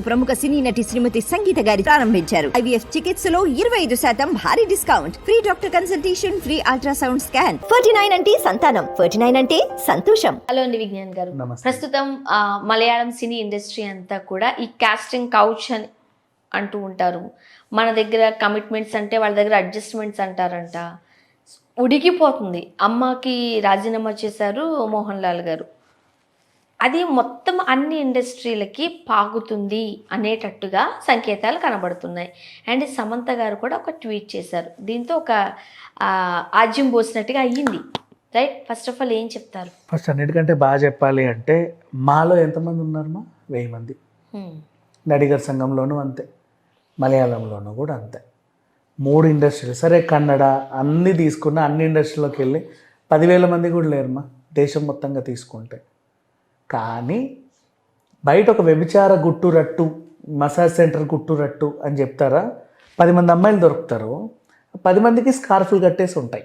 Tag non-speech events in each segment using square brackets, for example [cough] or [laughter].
ప్రముఖ సినీ నటి శ్రీమతి సంగీత గారి ప్రారంభించారు. ఐవీఎఫ్ చికిత్సలో ఇరవై ఐదు శాతం భారీ discount. Free doctor consultation free ultrasound scan. Ferty nine అంటే సంతానం. ఫర్టీ నైన్ అంటే సంతోషం. హలో అండి విజ్ఞాన్ గారు. ప్రస్తుతం మలయాళం సినీ ఇండస్ట్రీ అంతా కూడా ఈ కాస్టింగ్ కౌచ్ అని అంటూ ఉంటారు. మన దగ్గర కమిట్మెంట్స్ అంటే వాళ్ళ దగ్గర అడ్జస్ట్మెంట్స్ అంటారంట. ఉడికిపోతుంది. అమ్మకి రాజీనామా చేశారు మోహన్ లాల్ గారు. అది మొత్తం అన్ని ఇండస్ట్రీలకి పాగుతుంది అనేటట్టుగా సంకేతాలు కనబడుతున్నాయి. అండ్ సమంత గారు కూడా ఒక ట్వీట్ చేశారు. దీంతో ఒక ఆజ్యం పోసినట్టుగా అయ్యింది. రైట్? ఫస్ట్ ఆఫ్ ఆల్ ఏం చెప్తారు? ఫస్ట్ అన్నిటికంటే బాగా చెప్పాలి అంటే మాలో ఎంతమంది ఉన్నారమ్మా? వెయ్యి మంది. నడిగర్ సంఘంలోనూ అంతే. మలయాళంలోనూ కూడా అంతే. మూడు ఇండస్ట్రీలు. సరే కన్నడ అన్నీ తీసుకున్న అన్ని ఇండస్ట్రీలోకి వెళ్ళి పదివేల మంది కూడా లేరమ్మా. దేశం మొత్తంగా తీసుకుంటే. కానీ బయట ఒక వ్యభిచార గుట్టు రట్టు మసాజ్ సెంటర్ గుట్టు రట్టు అని చెప్తారా? పది మంది అమ్మాయిలు దొరుకుతారు. పది మందికి స్కార్ఫులు కట్టేసి ఉంటాయి.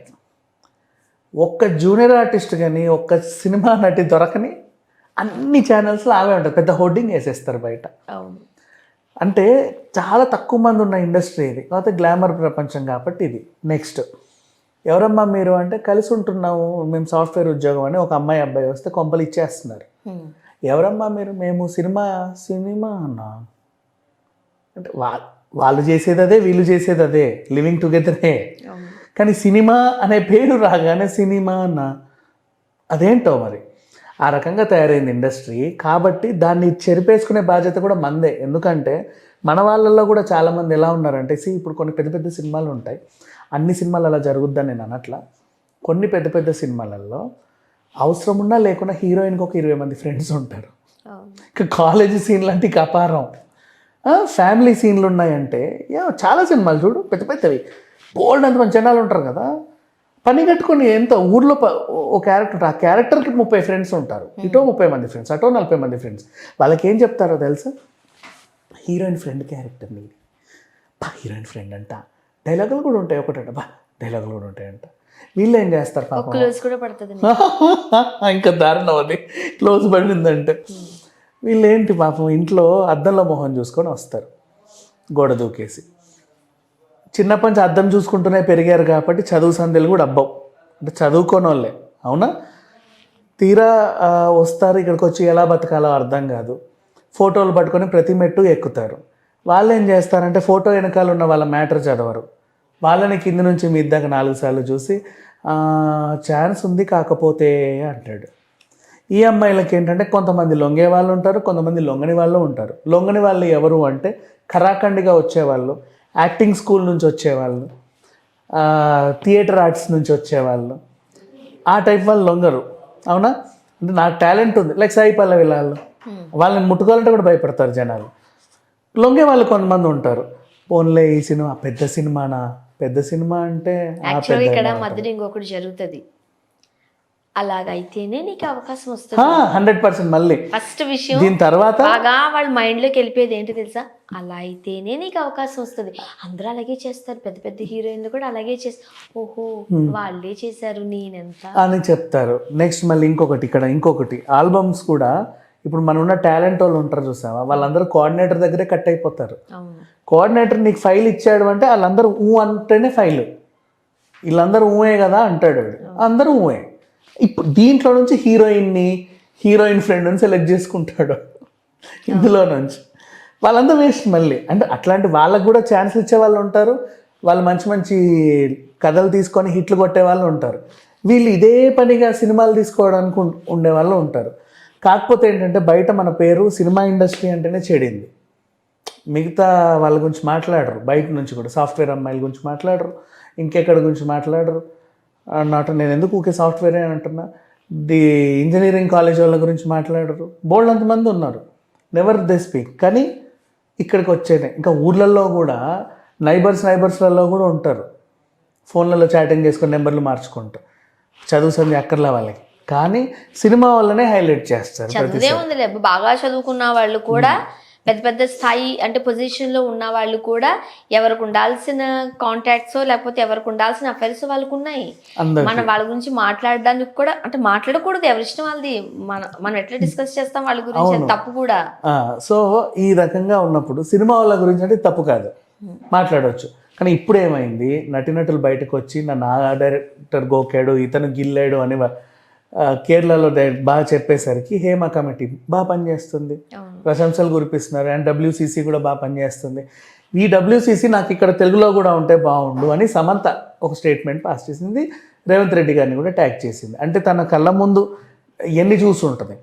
ఒక్క జూనియర్ ఆర్టిస్ట్ కానీ ఒక్క సినిమా నటి దొరకని అన్ని ఛానల్స్లో ఆవే ఉంటుంది పెద్ద హోర్డింగ్ వేసేస్తారు బయట. అంటే చాలా తక్కువ మంది ఉన్న ఇండస్ట్రీ ఇది. కాకపోతే గ్లామర్ ప్రపంచం కాబట్టి ఇది. నెక్స్ట్ ఎవరమ్మా మీరు అంటే కలిసి ఉంటున్నాము మేము సాఫ్ట్వేర్ ఉద్యోగం అని ఒక అమ్మాయి అబ్బాయి వస్తే కొంపలు ఇచ్చేస్తున్నారు. ఎవరమ్మా మీరు? మేము సినిమా సినిమా అన్నా. అంటే వా వాళ్ళు చేసేది అదే వీళ్ళు చేసేది అదే లివింగ్ టుగెదరే. కానీ సినిమా అనే పేరు రాగానే సినిమా అన్న. అదేంటో మరి? ఆ రకంగా తయారైంది ఇండస్ట్రీ. కాబట్టి దాన్ని చెరిపేసుకునే బాధ్యత కూడా మందే. ఎందుకంటే మన వాళ్ళల్లో కూడా చాలామంది ఎలా ఉన్నారంటే సి ఇప్పుడు కొన్ని పెద్ద పెద్ద సినిమాలు ఉంటాయి. అన్ని సినిమాలు అలా జరుగుద్దని నేను అనట్లా. కొన్ని పెద్ద పెద్ద సినిమాలలో అవసరం ఉన్నా లేకున్నా హీరోయిన్కి ఒక ఇరవై మంది ఫ్రెండ్స్ ఉంటారు. ఇంకా కాలేజీ సీన్ లాంటి ఇక అపారం. ఫ్యామిలీ సీన్లు ఉన్నాయంటే యా, చాలా సినిమాలు చూడు పెద్ద పెద్దవి. బోల్డ్ అంత మంది జనాలు ఉంటారు కదా. పని కట్టుకొని ఎంత ఊర్లో ఓ క్యారెక్టర్. ఆ క్యారెక్టర్కి ముప్పై ఫ్రెండ్స్ ఉంటారు. ఇటో ముప్పై మంది ఫ్రెండ్స్ అటో నలభై మంది ఫ్రెండ్స్. వాళ్ళకి ఏం చెప్తారో తెలుసా? హీరోయిన్ ఫ్రెండ్ క్యారెక్టర్ నీది బా హీరోయిన్ ఫ్రెండ్ అంట. డైలాగులు కూడా ఉంటాయి ఒకటంట. బా డైలాగులు కూడా ఉంటాయంట. వీళ్ళు ఏం చేస్తారు పాపం? క్లోజ్ కూడా పడుతుంది [laughs] ఇంకా దారుణం అది. క్లోజ్ పడిందంటే. వీళ్ళు ఏంటి పాపం? ఇంట్లో అద్దంలో మొహం చూసుకొని వస్తారు. గోడ దూకేసి. చిన్నప్పటి నుంచి అద్దం చూసుకుంటూనే పెరిగారు కాబట్టి చదువు సంధ్యలు కూడా అబ్బవు. అంటే చదువుకోని వాళ్ళే అవునా? తీరా వస్తారు ఇక్కడికి వచ్చి ఎలా బతకాలో అర్థం కాదు. ఫోటోలు పట్టుకొని ప్రతి మెట్టు ఎక్కుతారు. వాళ్ళు ఏం చేస్తారంటే ఫోటో వెనకాల ఉన్న వాళ్ళ మ్యాటర్ చదవరు. వాళ్ళని కింద నుంచి మీ ఇద్దాక నాలుగు సార్లు చూసి ఛాన్స్ ఉంది కాకపోతే అంటాడు. ఈ అమ్మాయిలకి ఏంటంటే కొంతమంది లొంగే వాళ్ళు ఉంటారు కొంతమంది లొంగని వాళ్ళు ఉంటారు. లొంగని వాళ్ళు ఎవరు అంటే కరాఖండిగా వచ్చేవాళ్ళు యాక్టింగ్ స్కూల్ నుంచి వచ్చేవాళ్ళు థియేటర్ ఆర్ట్స్ నుంచి వచ్చేవాళ్ళు. ఆ టైప్ వాళ్ళు లొంగరు. అవునా? అంటే నాకు టాలెంట్ ఉంది. లైక్ సాయి పల్లవి వాళ్ళు వాళ్ళని ముట్టుకోవాలంటే కూడా భయపడతారు జనాలు. లొంగే వాళ్ళు కొంతమంది ఉంటారు. ఓన్లే ఈ సినిమా పెద్ద సినిమానా? పెద్ద సినిమా అంటే ఇక్కడ మధ్యలో ఇంకొకటి జరుగుతుంది. అలాగైతేనే నీకు అవకాశం వస్తుంది. హండ్రెడ్ పర్సెంట్ మళ్ళీ. ఫస్ట్ విషయం దీని తర్వాత? బాగా వాళ్ళ మైండ్లోకి వెళ్ళిపోయేది ఏంటి తెలుసా? అలా అయితేనే నీకు అవకాశం వస్తుంది. అందరూ అలాగే చేస్తారు. పెద్ద పెద్ద హీరోయిన్లు కూడా అలాగే చేస్తారు ఓహో వాళ్ళే చేశారు నేనెంత? అని చెప్తారు. నెక్స్ట్ మళ్ళీ ఇంకొకటి ఇక్కడ ఇంకొకటి. ఆల్బమ్స్ కూడా ఇప్పుడు మన ఉన్న టాలెంట్ వాళ్ళు ఉంటారు చూసావా? వాళ్ళందరూ కోఆర్డినేటర్ దగ్గరే కట్ అయిపోతారు. కోఆర్డినేటర్ నీకు ఫైల్ ఇచ్చాడు అంటే వాళ్ళందరూ ఊ అంటేనే ఫైల్. వీళ్ళందరూ ఊయే కదా అంటాడు. అందరూ ఊయే. ఇప్పుడు దీంట్లో నుంచి హీరోయిన్ని హీరోయిన్ ఫ్రెండ్ని సెలెక్ట్ చేసుకుంటాడు. ఇందులో నుంచి. వాళ్ళందరూ వేస్ట్ మళ్ళీ. అంటే అట్లాంటి వాళ్ళకు కూడా ఛాన్స్ ఇచ్చే వాళ్ళు ఉంటారు. వాళ్ళు మంచి మంచి కథలు తీసుకొని హిట్లు కొట్టే వాళ్ళు ఉంటారు. వీళ్ళు ఇదే పనిగా సినిమాలు తీసుకోవడానికి ఉండే వాళ్ళు ఉంటారు. కాకపోతే ఏంటంటే బయట మన పేరు సినిమా ఇండస్ట్రీ అంటేనే చెడింది. మిగతా వాళ్ళ గురించి మాట్లాడరు. బయట నుంచి కూడా. సాఫ్ట్వేర్ అమ్మాయిల గురించి మాట్లాడరు. ఇంకెక్కడ గురించి మాట్లాడరు. నాట్ నేను ఎందుకు ఊకే సాఫ్ట్వేరే అంటున్నా? ది ఇంజనీరింగ్ కాలేజ్ వాళ్ళ గురించి మాట్లాడరు. బోల్డ్ అంతమంది ఉన్నారు. నెవర్ దే స్పీక్ కానీ ఇక్కడికి వచ్చేనే ఇంకా ఊర్లలో కూడా నైబర్స్ నైబర్స్లలో కూడా ఉంటారు. ఫోన్లలో చాటింగ్ చేసుకొని నెంబర్లు మార్చుకుంటూ. చదువు సంది అక్కర్లే వాళ్ళకి. కానీ సినిమా వల్లనే హైలైట్ చేస్తారు చదువుదే బాగా చదువుకున్న వాళ్ళు కూడా పెద్ద పెద్ద స్థాయి అంటే పొజిషన్లో ఉన్న వాళ్ళు కూడా ఎవరికి ఉండాల్సిన కాంటాక్ట్స్ లేకపోతే ఎవరికి ఉండాల్సిన అఫైర్స్ వాళ్ళకు ఉన్నాయి. మనం వాళ్ళ గురించి మాట్లాడడానికి కూడా అంటే మాట్లాడకూడదు ఎవరి ఇష్టం వాళ్ళది. మన మనం ఎట్లా డిస్కస్ చేస్తాం వాళ్ళ గురించి? తప్పు కూడా. సో ఈ రకంగా ఉన్నప్పుడు సినిమా వాళ్ళ గురించి అంటే తప్పు కాదు. మాట్లాడవచ్చు కానీ ఇప్పుడు ఏమైంది? నటినటులు బయటకు వచ్చి నన్ను ఆ డైరెక్టర్ గోకాడు ఇతను గిల్లాడు అని కేరళలో బాగా చెప్పేసరికి హేమ కమిటీ బాగా పనిచేస్తుంది. ప్రశంసలు కురిపిస్తున్నారు. అండ్ డబ్ల్యూసీసీ కూడా బాగా పనిచేస్తుంది. ఈ డబ్ల్యూసీసీ నాకు ఇక్కడ తెలుగులో కూడా ఉంటే బాగుండు అని సమంత ఒక స్టేట్మెంట్ పాస్ చేసింది. రేవంత్ రెడ్డి గారిని కూడా ట్యాగ్ చేసింది. అంటే తన కళ్ళ ముందు ఎన్ని చూసి ఉంటుంది.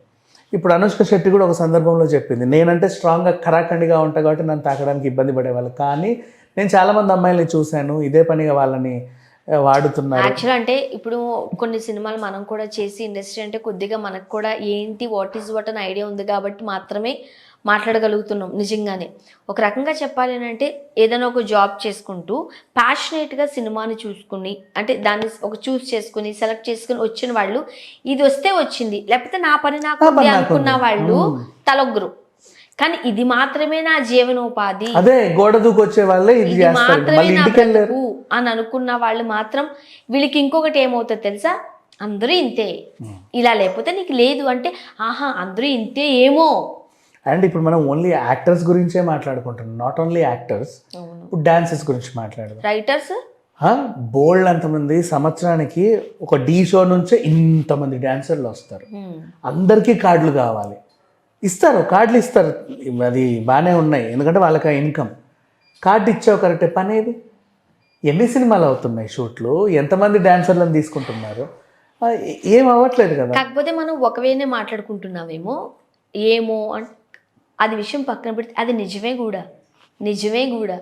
ఇప్పుడు అనుష్క శెట్టి కూడా ఒక సందర్భంలో చెప్పింది. నేనంటే స్ట్రాంగ్గా ఖరాఖండిగా ఉంటా కాబట్టి నన్ను తాకడానికి ఇబ్బంది పడేవాళ్ళు. కానీ నేను చాలామంది అమ్మాయిల్ని చూశాను. ఇదే పనిగా వాళ్ళని వాడుతున్నారు. యాక్చువల్ అంటే ఇప్పుడు కొన్ని సినిమాలు మనం కూడా చేసి ఇండస్ట్రీ అంటే కొద్దిగా మనకు కూడా ఏంటి వాట్ ఈజ్ వాట్ అని ఐడియా ఉంది కాబట్టి మాత్రమే మాట్లాడగలుగుతున్నాం నిజంగానే. ఒక రకంగా చెప్పాలి అంటే ఏదైనా ఒక జాబ్ చేసుకుంటూ ప్యాషనేట్గా సినిమాని చూసుకుని అంటే దాన్ని ఒక చూస్ చేసుకుని సెలెక్ట్ చేసుకుని వచ్చిన వాళ్ళు ఇది వస్తే వచ్చింది. లేకపోతే నా పని నాకు అనుకున్న. వాళ్ళు తలొగ్గురు. కానీ ఇది మాత్రమే నా జీవనోపాధి. అదే గోడ దూకొచ్చే వాళ్ళే ఇది మాత్రమే అని అనుకున్న వాళ్ళు మాత్రం వీళ్ళకి ఇంకొకటి ఏమవుతుంది తెలుసా? అందరూ ఇంతే. ఇలా లేకపోతే నీకు లేదు అంటే ఆహా అందరూ ఇంతే ఏమో. అండ్ ఇప్పుడు మనం ఓన్లీ యాక్టర్స్ గురించే మాట్లాడుకుంటున్నాం. నాట్ ఓన్లీ యాక్టర్స్ ఇప్పుడు డాన్సెస్ గురించి మాట్లాడదాం. రైటర్స్ బోల్డ్ అంతమంది సంవత్సరానికి ఒక డీ షో నుంచే ఇంతమంది డాన్సర్లు వస్తారు. అందరికీ కార్డులు కావాలి. ఇస్తారు కార్డులు ఇస్తారు. అది బాగానే ఉన్నాయి. ఎందుకంటే వాళ్ళకి ఆ ఇన్కమ్ కార్డు ఇచ్చావు కరెక్టే. పని ఏది ఎన్ని సినిమాలు అవుతున్నాయి షూట్లు? ఎంతమంది డాన్సర్లను తీసుకుంటున్నారు? ఏ- అవ్వట్లేదు కదా. కాకపోతే మనం ఒకవేనే మాట్లాడుకుంటున్నామేమో ఏమో అది విషయం పక్కన పెడితే అది నిజమే కూడా. నిజమే కూడా.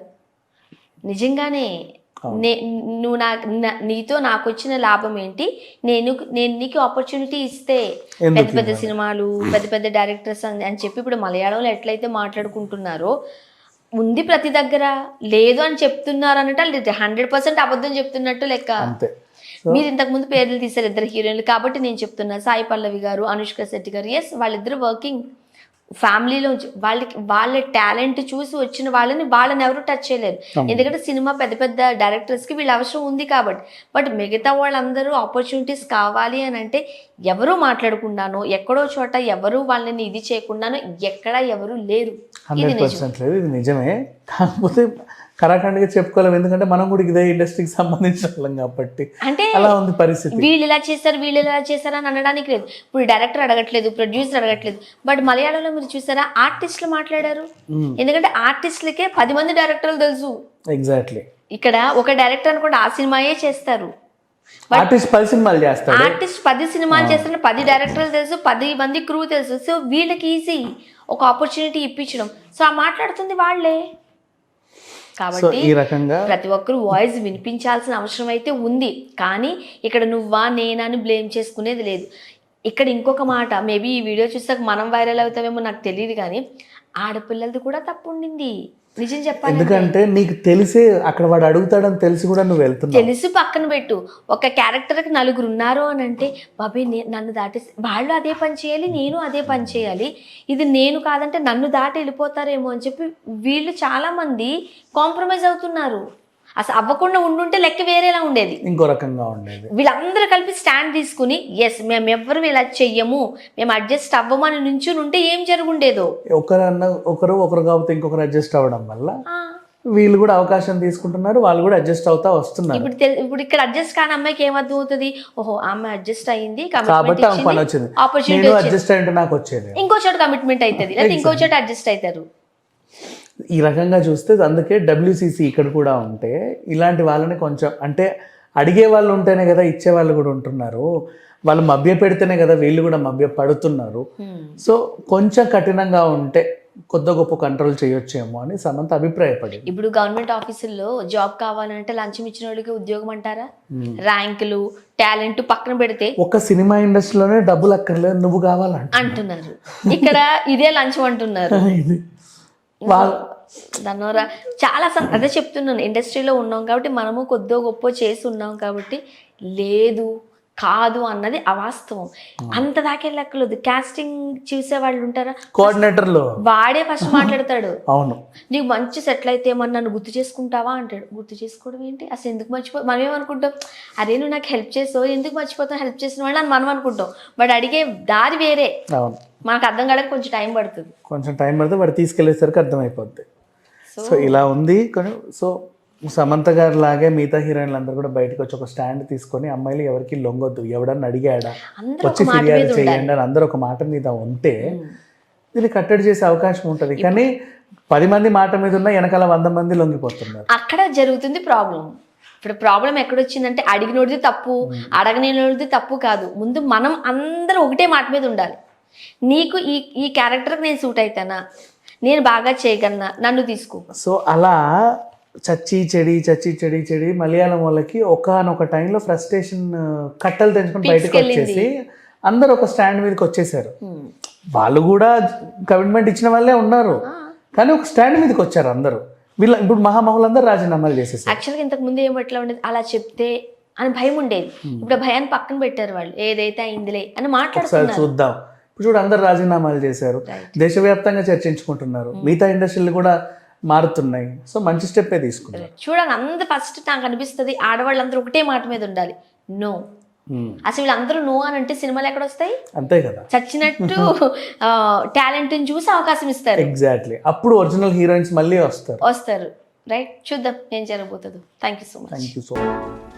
నిజంగానే నే నువ్వు నాకు నా- నీతో నాకు వచ్చిన లాభం ఏంటి? నేను నేను నీకు ఆపర్చునిటీ ఇస్తే పెద్ద పెద్ద సినిమాలు పెద్ద పెద్ద డైరెక్టర్స్ అని అని చెప్పి ఇప్పుడు మలయాళంలో ఎట్లయితే మాట్లాడుకుంటున్నారో ఉంది ప్రతి దగ్గర. లేదు అని చెప్తున్నారు అన్నట్టు హండ్రెడ్ పర్సెంట్ అబద్ధం చెప్తున్నట్టు లెక్క. అంతే. మీరు ఇంతకు ముందు పేర్లు తీశారు ఇద్దరు హీరోయిన్లు కాబట్టి నేను చెప్తున్నా సాయి పల్లవి గారు అనుష్క శెట్టి గారు. ఎస్ వాళ్ళిద్దరు వర్కింగ్ ఫ్యామిలీలో వాళ్ళకి వాళ్ళ టాలెంట్ చూసి వచ్చిన వాళ్ళని వాళ్ళని ఎవరు టచ్ చేయలేరు ఎందుకంటే సినిమా పెద్ద పెద్ద డైరెక్టర్స్కి వీళ్ళ అవసరం ఉంది కాబట్టి. బట్ మిగతా వాళ్ళందరూ ఆపర్చునిటీస్ కావాలి అని అంటే ఎవరు మాట్లాడకుండానో ఎక్కడో చోట ఎవరు వాళ్ళని ఇది చేయకుండానో ఎక్కడ ఎవరు లేరు. ఇది నిజమే. కాకపోతే కరాఖండిగా చెప్పుకోలేము. ఎందుకంటే మనం కూడా ఇదే ఇండస్ట్రీకి సంబంధించిన వాళ్ళం కాబట్టి. అంటే అలా ఉంది పరిస్థితి. వీళ్ళు ఇలా చేశారు వీళ్ళు ఇలా చేశారు అని అనడానికి లేదు. ఇప్పుడు డైరెక్టర్ అడగట్లేదు ప్రొడ్యూసర్ అడగట్లేదు. బట్ మలయాళంలో మీరు చూసారా ఆర్టిస్టులు మాట్లాడారు. ఎందుకంటే ఆర్టిస్టులకే పది మంది డైరెక్టర్లు తెలుసు. ఎగ్జాక్ట్లీ ఇక్కడ ఒక డైరెక్టర్ అనుకోండి ఆ సినిమాయే చేస్తారు. ఆర్టిస్ట్ పది సినిమాలు చేస్తాడు. ఆర్టిస్ట్ పది సినిమాలు చేస్తున్న పది డైరెక్టర్లు తెలుసు పది మంది క్రూ తెలుసు. సో వీళ్ళకి ఈజీ ఒక ఆపర్చునిటీ ఇప్పించడం. సో ఆ మాట్లాడుతుంది వాళ్ళే. కాబట్టి ఈ రకంగా ప్రతి ఒక్కరు వాయిస్ వినిపించాల్సిన అవసరం అయితే ఉంది. కానీ ఇక్కడ నువ్వా నేనా అని బ్లేమ్ చేసుకునేది లేదు. ఇక్కడ ఇంకొక మాట మేబీ ఈ వీడియో చూసాక మనం వైరల్ అవుతామేమో నాకు తెలియదు కానీ ఆడపిల్లలది కూడా తప్పు ఉండింది నిజం చెప్పాలి ఎందుకంటే నీకు తెలిసే అక్కడ వాడు అడుగుతాడని తెలిసి కూడా నువ్వు వెళ్తున్నావు. తెలిసి పక్కన పెట్టు. ఒక క్యారెక్టర్కి నలుగురు ఉన్నారు అని అంటే బాబీ నన్ను దాటి వాళ్ళు అదే పని చేయాలి నేను అదే పని చేయాలి. ఇది నేను కాదంటే నన్ను దాటి వెళ్ళిపోతారేమో అని చెప్పి వీళ్ళు చాలా మంది కాంప్రమైజ్ అవుతున్నారు. అసలు అవ్వకుండా ఉండుంటే లెక్క వేరేలా ఉండేది. ఇంకో రకంగా ఉండేది. వీళ్ళందరూ కలిపి స్టాండ్ తీసుకుని ఎస్ మేము ఎవ్వరు ఇలా చెయ్యము మేము అడ్జస్ట్ అవ్వమని నుంచుని ఉంటే ఏం జరుగుండేదో? ఒకరు అన్న ఒకరు ఒకరు కాకపోతే ఇంకొకరు అడ్జస్ట్ అవ్వడం వల్ల వీళ్ళు కూడా అవకాశం తీసుకుంటున్నారు వాళ్ళు కూడా అడ్జస్ట్ అవుతా వస్తున్నారు. ఇప్పుడు ఇప్పుడు ఇక్కడ అడ్జస్ట్ కాని అమ్మాయికి ఏమర్థం అవుతుంది ఓహో ఆమె అడ్జస్ట్ అయ్యింది కాబట్టి ఆమె పని వచ్చింది. ఆపర్చునిటీ అడ్జస్ట్ అయ్యింటే నాకు వచ్చేది. ఇంకో చోట కమిట్మెంట్ అవుతుంది లేదా ఇంకో చోట అడ్జస్ట్ అవుతారు. ఈ రకంగా చూస్తే అందుకే డబ్ల్యూసీసీ ఇక్కడ కూడా ఉంటే ఇలాంటి వాళ్ళని కొంచెం అంటే అడిగే వాళ్ళు ఉంటేనే కదా ఇచ్చే వాళ్ళు కూడా ఉంటున్నారు. వాళ్ళు మభ్య పెడితేనే కదా వీళ్ళు కూడా మభ్య పడుతున్నారు. సో కొంచెం కఠినంగా ఉంటే కొద్ది గొప్ప కంట్రోల్ చేయొచ్చేమో అని సమంత అభిప్రాయపడింది. ఇప్పుడు గవర్నమెంట్ ఆఫీసుల్లో జాబ్ కావాలంటే లంచం ఇచ్చిన వాళ్ళకి ఉద్యోగం అంటారా? ర్యాంకులు టాలెంట్ పక్కన పెడితే? ఒక సినిమా ఇండస్ట్రీలోనే డబ్బులు అక్కర్లేదు నువ్వు కావాలంట అంటున్నారు. ఇక్కడ ఇదే లంచం అంటున్నారు. [laughs] వాళ్ళ దానివల్ల చాలా అదే చెప్తున్నాను ఇండస్ట్రీలో ఉన్నాం కాబట్టి మనము కొద్దో గొప్ప చేసి ఉన్నాం కాబట్టి లేదు కాదు అన్నది అవాస్తవం. అంత దాకా లెక్కలేదు. కాస్టింగ్ చూసే వాళ్ళు ఉంటారా? కోఆర్డినేటర్లో వాడే ఫస్ట్ మాట్లాడతాడు. అవును. నీకు మంచి సెటిల్ అయితే ఏమన్నా నన్ను గుర్తు చేసుకుంటావా అంటాడు. గుర్తు చేసుకోవడం ఏంటి? అసలు ఎందుకు మర్చిపో మనం ఏమనుకుంటాం? అరే నువ్వు నాకు హెల్ప్ చేసావు ఎందుకు మర్చిపోతావు? హెల్ప్ చేసిన వాళ్ళు అని మనం అనుకుంటాం. బట్ అడిగే దారి వేరే. మనకు అర్థం కావడానికి కొంచెం టైం పడుతుంది. కొంచెం టైం పడితే వాడు తీసుకెళ్ళేసరికి అర్థమైపోద్ది. సో ఇలా ఉంది. కానీ సో సమంత గారు లాగే మిగతా హీరోయిన్లు అందరూ కూడా బయటకు వచ్చి ఒక స్టాండ్ తీసుకొని అమ్మాయిలు ఎవరికి లొంగొద్దు ఎవడన్నా అడిగాడా? వచ్చి ఒక మాట ఫిర్యాదు చేయండి అని అందరూ ఒక మాట మీద ఉంటే దీన్ని కట్టడి చేసే అవకాశం ఉంటుంది. కానీ పది మంది మాట మీద ఉన్న వెనకాల వంద మంది లొంగిపోతున్నారు. అక్కడ జరుగుతుంది ప్రాబ్లం. ఇప్పుడు ప్రాబ్లం ఎక్కడొచ్చిందంటే అడిగినోడిది తప్పు అడగనినోడిది తప్పు కాదు. ముందు మనం అందరూ ఒకటే మాట మీద ఉండాలి. నీకు ఈ ఈ క్యారెక్టర్కి నేను సూట్ అవుతానా నేను బాగా చేయగలనా? నన్ను తీసుకో. సో అలా చచ్చి చెడి చచ్చి చెడి చెడి మలయాళం వాళ్ళకి ఒకనొక టైంలో ఫ్రస్ట్రేషన్ కట్టలు తెంచుకొని బయటకు వచ్చేసి అందరూ ఒక స్టాండ్ మీదకి వచ్చేసారు. వాళ్ళు కూడా కమిట్మెంట్ ఇచ్చిన వాళ్ళే ఉన్నారు. కానీ ఒక స్టాండ్ మీదకి వచ్చారు అందరూ. వీళ్ళ ఇప్పుడు మహామహులందరూ రాజీనామాలు చేసేసారు. యాక్చువల్గా ఇంతకు ముందు ఏం ఎట్లా ఉండేది? అలా చెప్తే అని భయం ఉండేది. ఇప్పుడు భయాన్ని పక్కన పెట్టారు వాళ్ళు. ఏదైతే అయిందిలే అని మాట్లాడుతున్నారు. చూద్దాం. ఇప్పుడు చూడు అందరు రాజీనామాలు చేశారు. దేశవ్యాప్తంగా చర్చించుకుంటున్నారు. మిగతా ఇండస్ట్రీలు కూడా మారుతున్నాయి. సో మంచి స్టెప్పే తీసుకున్నారు చూడండి అందరు ఫస్ట్ నాకు అనిపిస్తుంది ఆడవాళ్ళందరూ ఒకటే మాట మీద ఉండాలి. No Hmm. అసలు వీళ్ళందరూ నో అని అంటే సినిమాలు ఎక్కడ వస్తాయి అంతే కదా. చచ్చినట్టు [laughs] టాలెంట్ చూసి అవకాశం ఇస్తారు. ఎగ్జాక్ట్లీ అప్పుడు ఒరిజినల్ హీరోయిన్స్ మళ్ళీ వస్తారు. వస్తారు. రైట్ చూద్దాం ఏం జరగబోతుందో. Thank you so much thank you so much